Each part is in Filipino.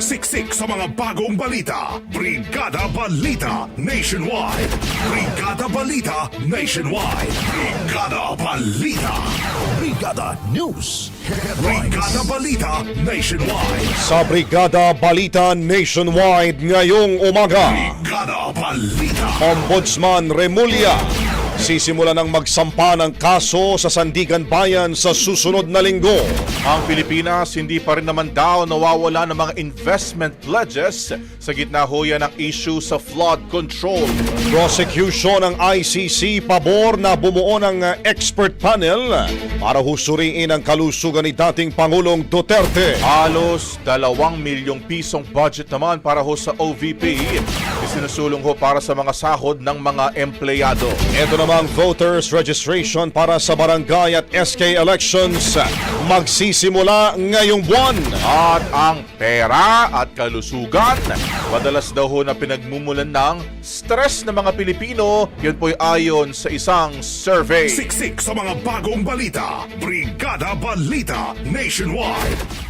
Siksik sa mga bagong balita. Brigada Balita Nationwide. Brigada Balita Nationwide. Brigada Balita. Brigada News. Brigada Balita Nationwide. Sa Brigada Balita Nationwide ngayong umaga, Brigada Balita. Ombudsman Remulla sisimula ng magsampa ng kaso sa Sandigan Bayan sa susunod na linggo. Ang Pilipinas hindi pa rin naman daw nawawala ng mga investment pledges sa gitna ho yan ng issue sa flood control. Prosecution ng ICC pabor na bumuo ng uh, expert panel para husuriin ang kalusugan ni dating Pangulong Duterte. Halos dalawang milyong pisong budget naman para ho sa OVP. Isinusulong ho para sa mga sahod ng mga empleyado. Ito namang voters registration para sa barangay at SK elections magsisimula ngayong buwan. At ang pera at kalusugan, madalas daw ho na pinagmumulan ng stress ng mga Pilipino. Yun po'y ayon sa isang survey. Siksik sa mga bagong balita. Brigada Balita Nationwide.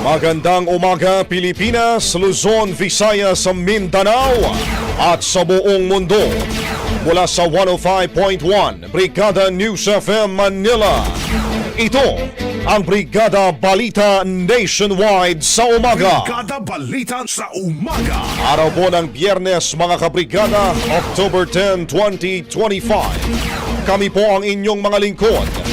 Magandang umaga Pilipinas, Luzon, Visayas, Mindanao at sa buong mundo. Mula sa 105.1 Brigada News FM Manila. Ito ang Brigada Balita Nationwide sa umaga. Brigada Balita sa umaga. Araw po ng biyernes mga kabrigada, October 10, 2025. Kami po ang inyong mga lingkod.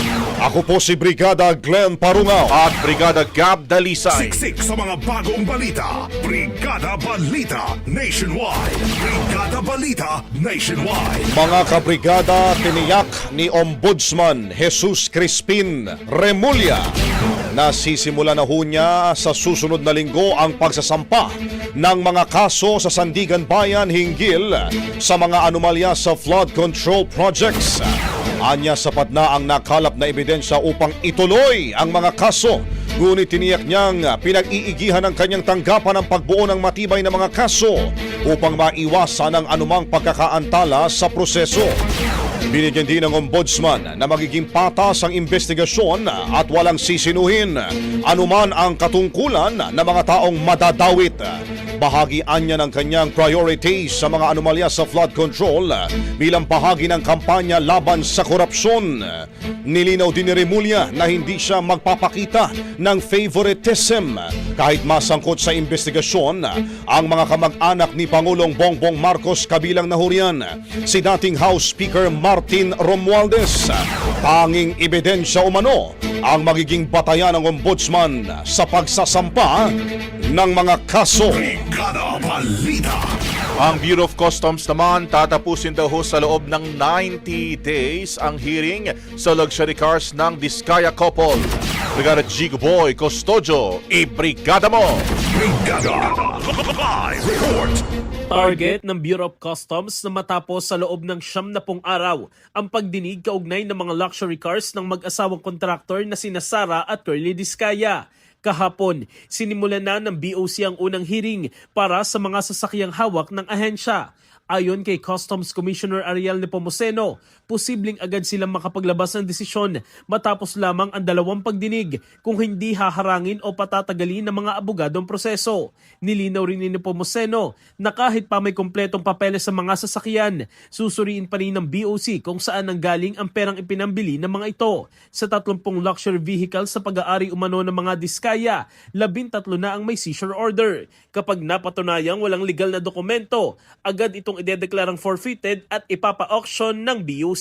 Ako po si Brigada Glenn Parungaw. At Brigada Gab Dalisay. Siksik sa mga bagong balita. Brigada Balita Nationwide. Brigada Balita Nationwide. Mga kabrigada, tiniyak ni Ombudsman Jesus Crispin Remulla na sisimula na ho niya sa susunod na linggo ang pagsasampa ng mga kaso sa Sandigan Bayan hinggil sa mga anomalya sa flood control projects. Anya sapat na ang nakalap na ebidensya upang ituloy ang mga kaso Ngunit tiniyak niyang pinag-iigihan ng kanyang tanggapan ang pagbuo ng matibay na mga kaso upang maiwasan ang anumang pagkakaantala sa proseso. Binigyan din ng ombudsman na magiging patas ang investigasyon at walang sisinuhin anuman ang katungkulan ng mga taong madadawit. Bahagian niya ng kanyang priorities sa mga anomalya sa flood control bilang bahagi ng kampanya laban sa korupsyon. Nilinaw din ni Remulla na hindi siya magpapakita ng favoritism kahit masangkot sa investigasyon ang mga kamag-anak ni Pangulong Bongbong Marcos kabilang na huryan si dating House Speaker Martin Romualdez. Tanging ebidensya umano ang magiging batayan ng ombudsman sa pagsasampa ng mga kaso. Brigada Balita. Ang Bureau of Customs naman tatapusin daw sa loob ng 90 days ang hearing sa luxury cars ng Diskaya couple. Brigada Jigo Boy Custodio, i-brigada mo! Brigada. Live report. Target ng Bureau of Customs na matapos sa loob ng siyam na pong araw ang pagdinig kaugnay ng mga luxury cars ng mag-asawang kontraktor na sina Sara at Curly Discaya. Kahapon, sinimulan na ng BOC ang unang hearing para sa mga sasakyang hawak ng ahensya. Ayon kay Customs Commissioner Ariel Nepomuceno, posibleng agad silang makapaglabas ng desisyon matapos lamang ang dalawang pagdinig kung hindi haharangin o patatagalin ng mga abogadong proseso. Nilinaw rin ni Nepomuceno na kahit pa may kompletong papeles sa mga sasakyan, susuriin pa rin ng BOC kung saan nanggaling ang perang ipinambili ng mga ito. Sa 30 luxury vehicle sa pag-aari umano ng mga diskaya, 13 na ang may seizure order. Kapag napatunayang walang legal na dokumento, agad itong idedeklarang forfeited at ipapa-auction ng BOC.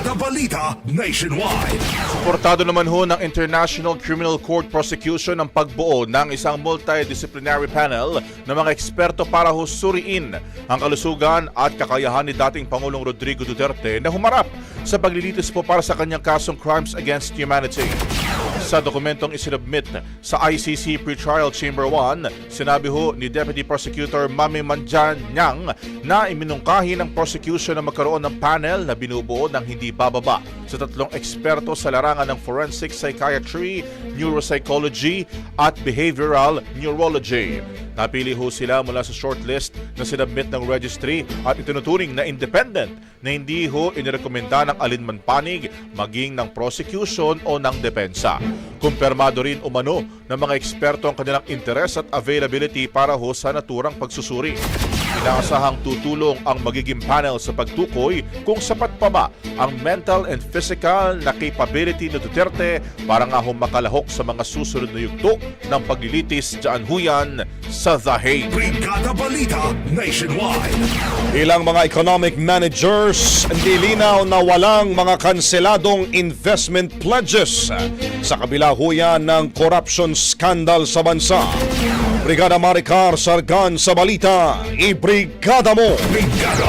Brigada Balita Nationwide. Suportado naman ho ng International Criminal Court Prosecution ang pagbuo ng isang multidisciplinary panel ng mga eksperto para husuriin ang kalusugan at kakayahan ni dating Pangulong Rodrigo Duterte na humarap sa paglilitis po para sa kanyang kasong crimes against humanity. Sa dokumentong isinubmit sa ICC Pretrial Chamber 1, sinabi ho ni Deputy Prosecutor Mami Manjanyang na iminungkahi ng prosecution na magkaroon ng panel na binubuo ng hindi bababa sa tatlong eksperto sa larangan ng forensic psychiatry, neuropsychology at behavioral neurology. Napili ho sila mula sa shortlist na sinabmit ng registry at itinuturing na independent na hindi ho inirekomenda ng alinman panig maging ng prosecution o ng depensa. Kumpirmado rin umano ng mga eksperto ang kanilang interes at availability para ho sa naturang pagsusuri. Inaasahang tutulong ang magiging panel sa pagtukoy kung sapat pa ba ang mental and physical na capability ni Duterte para nga ho makalahok sa mga susunod na yugto ng paglilitis dyan huyan sa The Hague. Brigada Balita Nationwide. Ilang mga economic managers nilinaw na walang mga kanseladong investment pledges sa kabila ho yan ng corruption scandal sa bansa. Brigada Maricar Sargan sa balita, ibrigada mo! Brigada.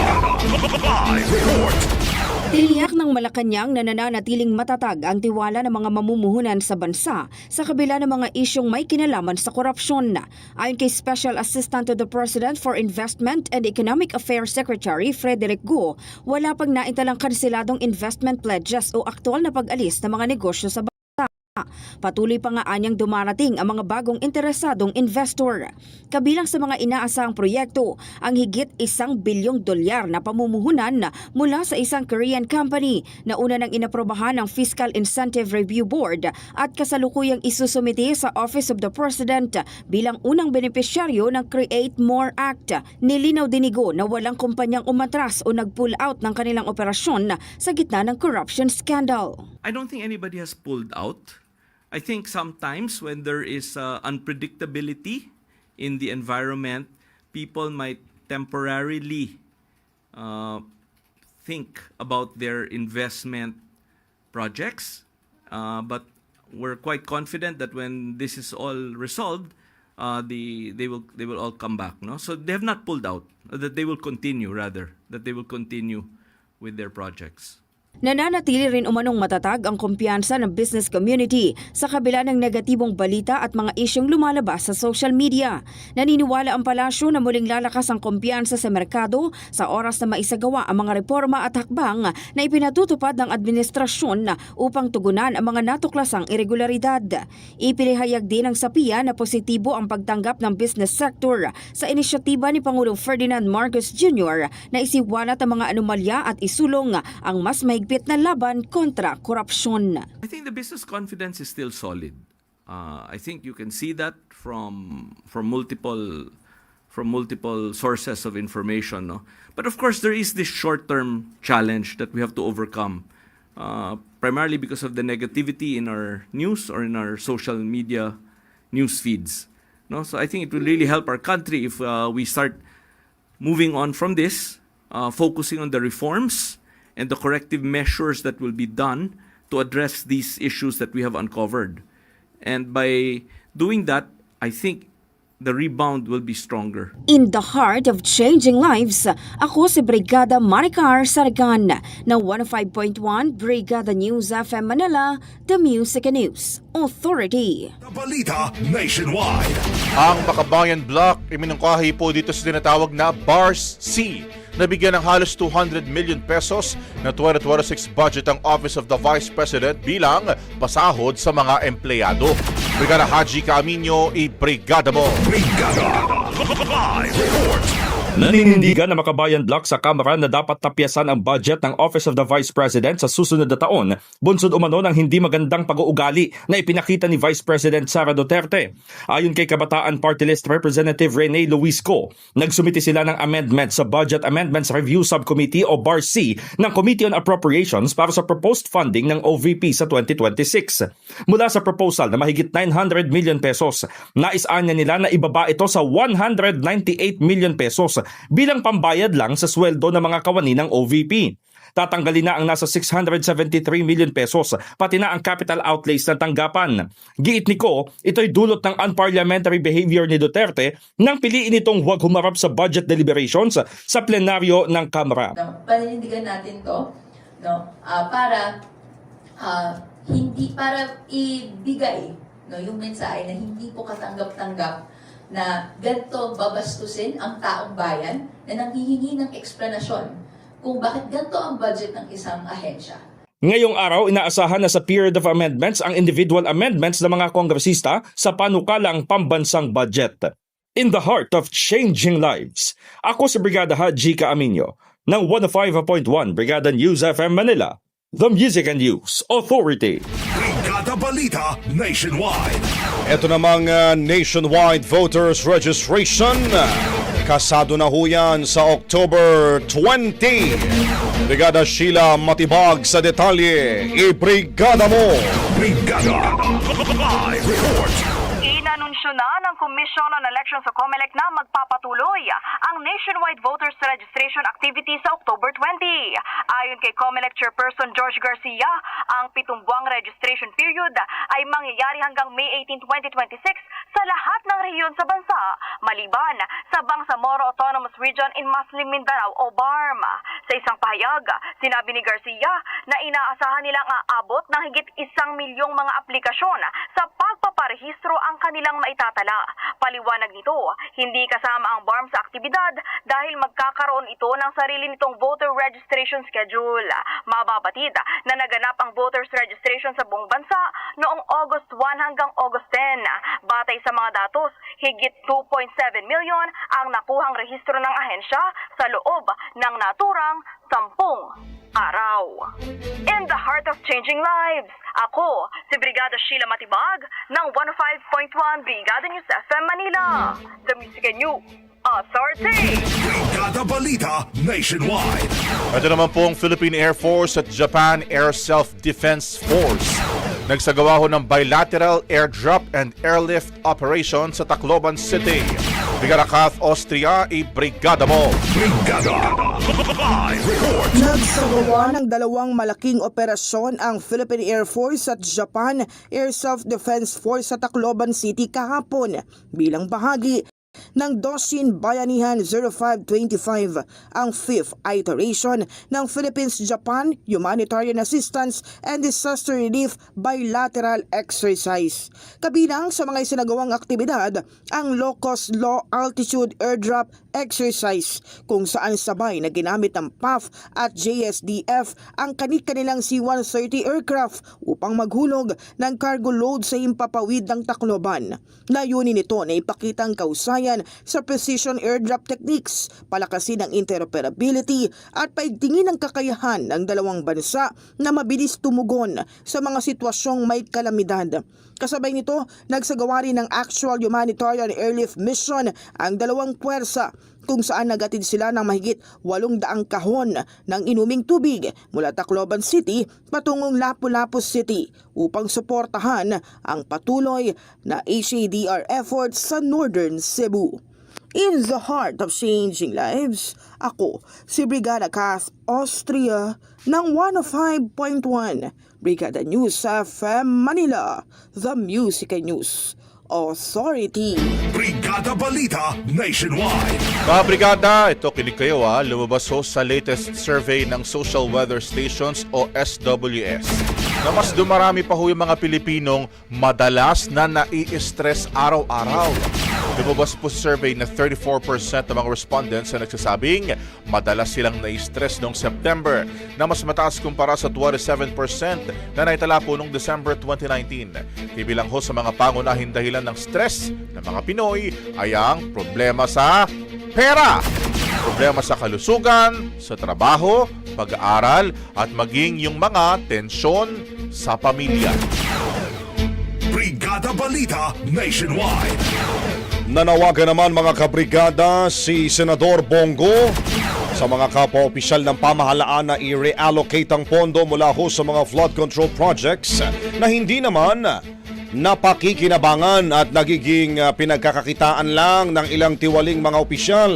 Live report. Tiniyak ng Malacanang na nananatiling matatag ang tiwala ng mga mamumuhunan sa bansa sa kabila ng mga isyong may kinalaman sa korupsyon. Ayon kay Special Assistant to the President for Investment and Economic Affairs Secretary Frederick Guo, wala pang naitalang kanseladong investment pledges o aktual na pag-alis ng mga negosyo sa. Patuloy pa nga anyang dumarating ang mga bagong interesadong investor. Kabilang sa mga inaasahang proyekto, ang higit isang bilyong dolyar na pamumuhunan mula sa isang Korean company na una nang inaprobahan ng Fiscal Incentive Review Board at kasalukuyang isusumite sa Office of the President bilang unang benepisyaryo ng Create More Act. Nilinaw dinigo na walang kumpanyang umatras o nag-pull out ng kanilang operasyon sa gitna ng corruption scandal. I don't think anybody has pulled out. I think sometimes when there is uh, unpredictability in the environment, people might temporarily uh, think about their investment projects. Uh, but we're quite confident that when this is all resolved, uh, the they will they will all come back. No, so they have not pulled out. That they will continue rather. That they will continue with their projects. Nananatili rin umanong matatag ang kumpiyansa ng business community sa kabila ng negatibong balita at mga isyong lumalabas sa social media. Naniniwala ang palasyo na muling lalakas ang kumpiyansa sa merkado sa oras na maisagawa ang mga reforma at hakbang na ipinatutupad ng administrasyon upang tugunan ang mga natuklasang irregularidad. Ipinahayag din ng SAPIA na positibo ang pagtanggap ng business sector sa inisyatiba ni Pangulong Ferdinand Marcos Jr. na isiwalat ang mga anomalya at isulong ang mas mahigpit na laban kontra korupsyon. I think the business confidence is still solid. Uh, I think you can see that from from multiple from multiple sources of information. No? But of course, there is this short-term challenge that we have to overcome, uh, primarily because of the negativity in our news or in our social media news feeds. No? So I think it will really help our country if uh, we start moving on from this, uh, focusing on the reforms and the corrective measures that will be done to address these issues that we have uncovered. And by doing that, I think the rebound will be stronger. In the heart of changing lives, ako si Brigada Maricar Saragan ng 105.1 Brigada News FM Manila, The Music and News Authority. Balita Nationwide. Ang Makabayan Block iminungkahi po dito sa tinatawag na BARS C na bigyan ng halos 200 million pesos na 2026 budget ang Office of the Vice President bilang pasahod sa mga empleyado. Brigada Haji Camino, i-brigada mo! Brigada. Live report. Naninindigan na makabayan block sa Kamara na dapat tapyasan ang budget ng Office of the Vice President sa susunod na taon, bunsod umano ng hindi magandang pag-uugali na ipinakita ni Vice President Sara Duterte. Ayon kay Kabataan Party List Representative Rene Luisco, nagsumiti sila ng amendment sa Budget Amendments Review Subcommittee o BARC ng Committee on Appropriations para sa proposed funding ng OVP sa 2026. Mula sa proposal na mahigit 900 million pesos, naisanya nila na ibaba ito sa 198 million pesos bilang pambayad lang sa sweldo ng mga kawani ng OVP. Tatanggalin na ang nasa 673 million pesos, pati na ang capital outlays ng tanggapan. Giit ni Ko, ito'y dulot ng unparliamentary behavior ni Duterte nang piliin itong huwag humarap sa budget deliberations sa plenaryo ng Kamara. no, paninindigan natin to no ah, para ah, hindi para ibigay no yung mensahe na hindi po katanggap-tanggap na ganito babastusin ang taong bayan na nanghihingi ng eksplanasyon kung bakit ganito ang budget ng isang ahensya. Ngayong araw, inaasahan na sa period of amendments ang individual amendments ng mga kongresista sa panukalang pambansang budget. In the heart of changing lives, ako si Brigada Haji Kaaminyo ng 105.1 Brigada News FM Manila, the Music and News Authority. Balita Nationwide. Ito namang uh, nationwide voters registration. Kasado na ho yan sa October 20. Brigada Sheila Matibag sa detalye. I-brigada mo! Brigada. Live report. Inanunsyo na ng Commission on Elections sa COMELEC na magpapatuloy ang nationwide voters registration activity sa October 20. Ayon kay COMELEC Chairperson George Garcia, ang pitong buwang registration period ay mangyayari hanggang May 18, 2026 sa lahat ng rehiyon sa bansa, maliban sa Bangsamoro Autonomous Region in Muslim Mindanao o BARM. Sa isang pahayag, sinabi ni Garcia na inaasahan nilang aabot ng higit isang milyong mga aplikasyon sa pagpaparehistro ang kanilang maitatala. Paliwanag nito, hindi kasama ang BARM sa aktibidad dahil magkakaroon ito ng sarili nitong voter registration schedule. Mababatid na naganap ang voters registration sa buong bansa noong August 1 hanggang August 10. Batay sa mga datos, higit 2.7 milyon ang nakuhang rehistro ng ahensya sa loob ng naturang sampung araw. In the heart of changing lives, ako si Brigada Sheila Matibag ng 105.1 Brigada News FM Manila, the Music and News Authority. Brigada Balita Nationwide. Ito naman po ang Philippine Air Force at Japan Air Self-Defense Force. Nagsagawa ho ng bilateral airdrop and airlift operation sa Tacloban City. Brigada Kath Austria, i-brigada mo! Brigada. Live report. Nagsagawa ng dalawang malaking operasyon ang Philippine Air Force at Japan Air Self-Defense Force sa Tacloban City kahapon bilang bahagi ng Dosin Bayanihan 0525 ang fifth iteration ng Philippines-Japan Humanitarian Assistance and Disaster Relief Bilateral Exercise. Kabilang sa mga isinagawang aktibidad ang low-cost low-altitude airdrop exercise kung saan sabay na ginamit ng PAF at JSDF ang kanilang C-130 aircraft upang maghulog ng cargo load sa himpapawid ng Tacloban. Layunin nito na ipakita ang sa precision airdrop techniques, palakasin ang interoperability at paigtingin ang kakayahan ng dalawang bansa na mabilis tumugon sa mga sitwasyong may kalamidad. Kasabay nito, nagsagawa rin ng actual humanitarian airlift mission ang dalawang puwersa kung saan nagatid sila ng mahigit 800 kahon ng inuming tubig mula Tacloban City patungong Lapu-Lapu City upang suportahan ang patuloy na HADR efforts sa Northern Cebu. In the heart of changing lives, ako si Brigada Kath Austria ng 105.1 Brigada News FM Manila, The Music and News Authority. Brigada Balita Nationwide. Mga brigada, ito kinig kayo ha, lumabas ho sa latest survey ng Social Weather Stations o SWS na mas dumarami pa ho yung mga Pilipinong madalas na nai-stress araw-araw. Lumabas po sa survey na 34% ng mga respondents na nagsasabing madalas silang nai-stress noong September na mas mataas kumpara sa 27% na naitala po noong December 2019. Ibilang ho sa mga pangunahing dahilan ng stress ng mga Pinoy ay ang problema sa pera. Problema sa kalusugan, sa trabaho, pag-aaral at maging yung mga tensyon sa pamilya. Brigada Balita Nationwide. Nanawagan naman mga kabrigada si Senador Bongo sa mga kapwa-opisyal ng pamahalaan na i-reallocate ang pondo mula ho sa mga flood control projects na hindi naman napakikinabangan at nagiging ah, pinagkakakitaan lang ng ilang tiwaling mga opisyal.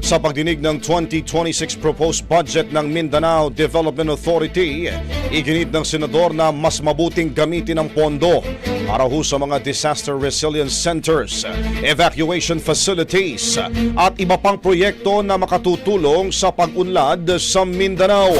Sa pagdinig ng 2026 proposed budget ng Mindanao Development Authority, iginit ng senador na mas mabuting gamitin ang pondo para ho sa mga disaster resilience centers, evacuation facilities at iba pang proyekto na makatutulong sa pag-unlad sa Mindanao.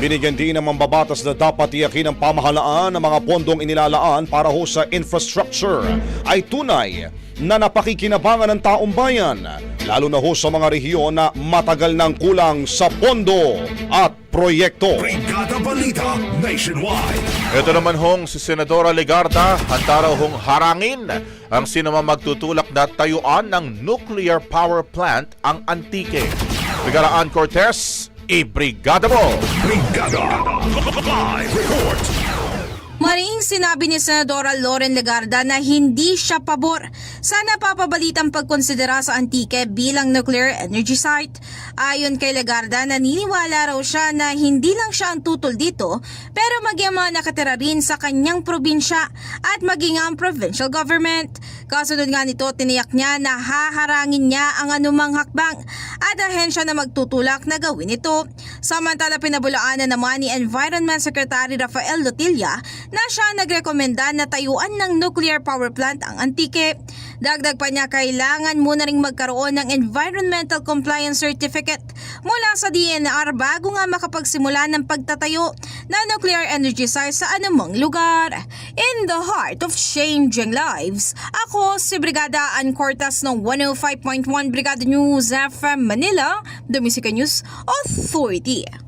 Binigyan din ng mambabatas na dapat iyakin ng pamahalaan ng mga pondong inilalaan para ho sa infrastructure ay tunay na napakikinabangan ng taong bayan, lalo na ho sa mga rehiyon na matagal nang kulang sa pondo at proyekto. Brigada Balita Nationwide. Ito naman hong si Senadora Legarda, handa raw hong harangin ang sinumang magtutulak na tayuan ng nuclear power plant ang Antique. Bigaraan Cortez, i-brigada mo! Brigada. Live report. Maring sinabi ni Senadora Loren Legarda na hindi siya pabor sa napapabalitang pagkonsidera sa Antique bilang nuclear energy site. Ayon kay Legarda, naniniwala raw siya na hindi lang siya ang tutol dito pero maging mga nakatira rin sa kanyang probinsya at maging ang provincial government. Kasunod nga nito, tiniyak niya na haharangin niya ang anumang hakbang at ahensya na magtutulak na gawin ito. Samantala pinabulaanan naman ni Environment Secretary Rafael Lotilla na siya nagrekomenda na tayuan ng nuclear power plant ang Antique. Dagdag pa niya kailangan muna ring magkaroon ng Environmental Compliance Certificate mula sa DNR bago nga makapagsimula ng pagtatayo na nuclear energy site sa anumang lugar. In the heart of changing lives, ako si Brigada Ann Cortas ng 105.1 Brigada News FM Manila, Music News Authority.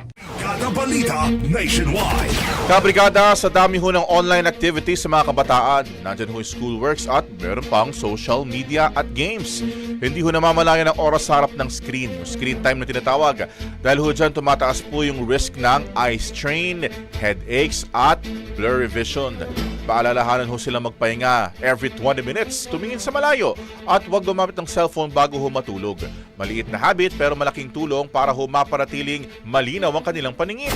Balita Nationwide. Kabrigada, sa dami ho ng online activities sa mga kabataan, nandyan ho schoolworks at meron pang social media at games. Hindi ho namamalayan ang oras sa harap ng screen, screen time na tinatawag. Dahil ho dyan tumataas po yung risk ng eye strain, headaches at blurry vision. Paalalahanan ho silang magpahinga every 20 minutes, tumingin sa malayo at huwag gumamit ng cellphone bago ho matulog. Maliit na habit pero malaking tulong para ho maparatiling malinaw ang kanilang paningin.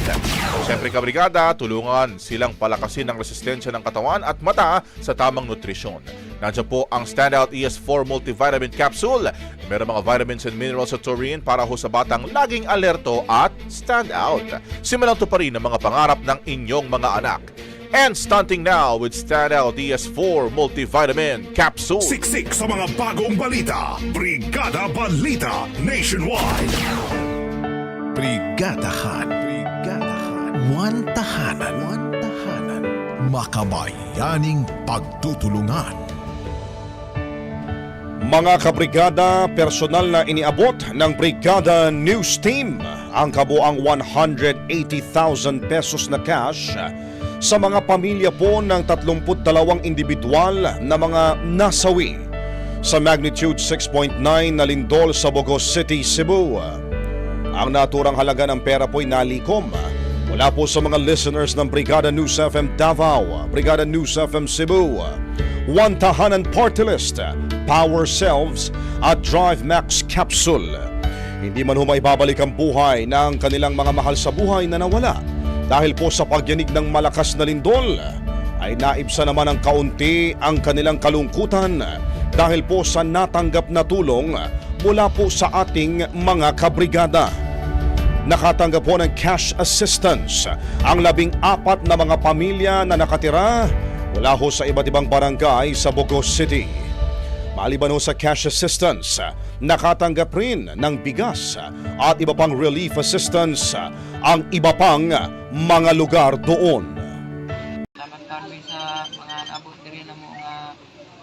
Siyempre kabrigada, tulungan silang palakasin ang resistensya ng katawan at mata sa tamang nutrisyon. Nandiyan po ang Standout ES4 Multivitamin Capsule. Meron mga vitamins and minerals sa taurine para ho sa batang laging alerto at stand out. Simulan to pa rin ang mga pangarap ng inyong mga anak. And stunting now with Standout DS4 Multivitamin Capsule. Siksik sa mga bagong balita. Brigada Balita Nationwide. Brigadahan. Brigadahan. One tahanan. One tahanan. Makabayaning pagtutulungan. Mga kabrigada, personal na iniabot ng Brigada News Team ang kabuang 180,000 pesos na cash sa mga pamilya po ng 32 individual na mga nasawi sa magnitude 6.9 na lindol sa Bogos City, Cebu. Ang naturang halaga ng pera po'y nalikom mula po sa mga listeners ng Brigada News FM Davao, Brigada News FM Cebu, One Tahanan Party List, Power Selves at Drive Max Capsule. Hindi man humay babalik ang buhay ng kanilang mga mahal sa buhay na nawala dahil po sa pagyanig ng malakas na lindol ay naibsa naman ng kaunti ang kanilang kalungkutan dahil po sa natanggap na tulong mula po sa ating mga kabrigada. Nakatanggap po ng cash assistance ang labing apat na mga pamilya na nakatira mula ho sa iba't ibang barangay sa Bogos City. Maliban ho sa cash assistance, nakatanggap rin ng bigas at iba pang relief assistance ang iba pang mga lugar doon. Salamat kami sa mga nabot diri na mo nga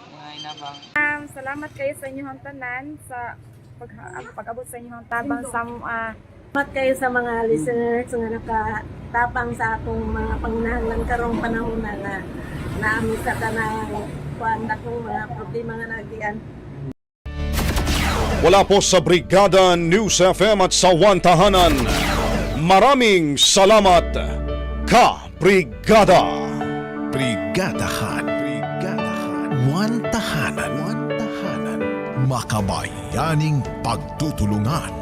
mga inabang. Um, salamat kayo sa inyong tanan sa pag pag-abot sa inyong tabang sa uh, Salamat kayo sa mga listeners nga nakatapang sa akong mga panginahanglan karong panahon na na naami sa tanang kuan akong mga problema nga nagian. Wala po sa Brigada News FM at sa One Tahanan. Maraming salamat, Ka Brigada. Brigadahan. Brigadahan. One tahanan. One tahanan. Makabayaning pagtutulungan.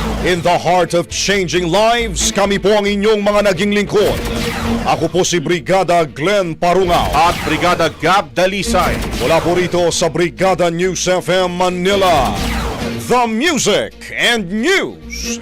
In the heart of changing lives, kami po ang inyong mga naging lingkod. Ako po si Brigada Glenn Parungaw. At Brigada Gab Dalisay. Mula po rito sa Brigada News FM Manila. The Music and News